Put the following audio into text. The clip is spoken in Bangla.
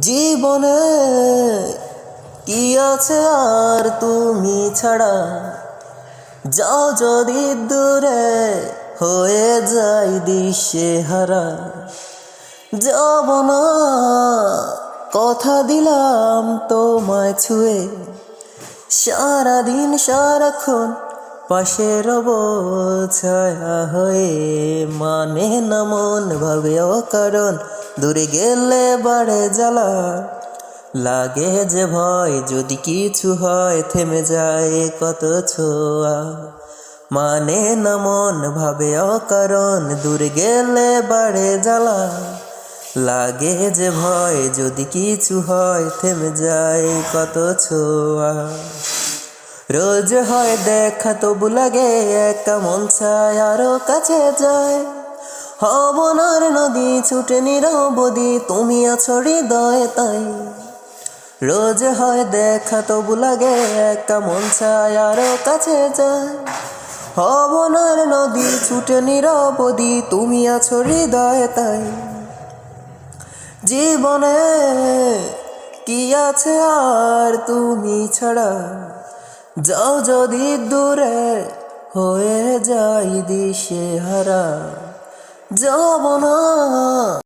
জীবনে কি আছে আর তুমি ছাড়া? যাও যদি দূরে হয়ে যাই দিশে হারা যাব না, কথা দিলাম তোমায় ছুঁয়ে। সারাদিন সারাক্ষণ পাশে রব ছায়া হয়ে মানে না মন ভাবে কারণ দূরে গেলে বাড়ে জ্বালা। লাগে যে ভয়, যদি কিছু হয় থেমে যায় কত ছোঁয়া। মানে না মন ভাবে অকারণ, দূরে গেলে বাড়ে জ্বালা। লাগে যে ভয়, যদি কিছু হয় থেমে যায় কত ছোঁয়া। রোজ হয় দেখা তবু লাগে, একা মন চায় আরও কাছে যায়। হবনার নদী ছুটে নিরবদি, তুমি আছো হৃদয়ে তাই। রোজ হয় দেখা, তবু লাগে একা, মন চায় আরও কাছে যায়। হবনার নদী ছুটে নিরবদি, তুমি আছো হৃদয়ে তাই। জীবনে কি আছে আর তুমি ছাড়া? যাও যদি দূরে হয়ে যাই দিশে হারা যাব না।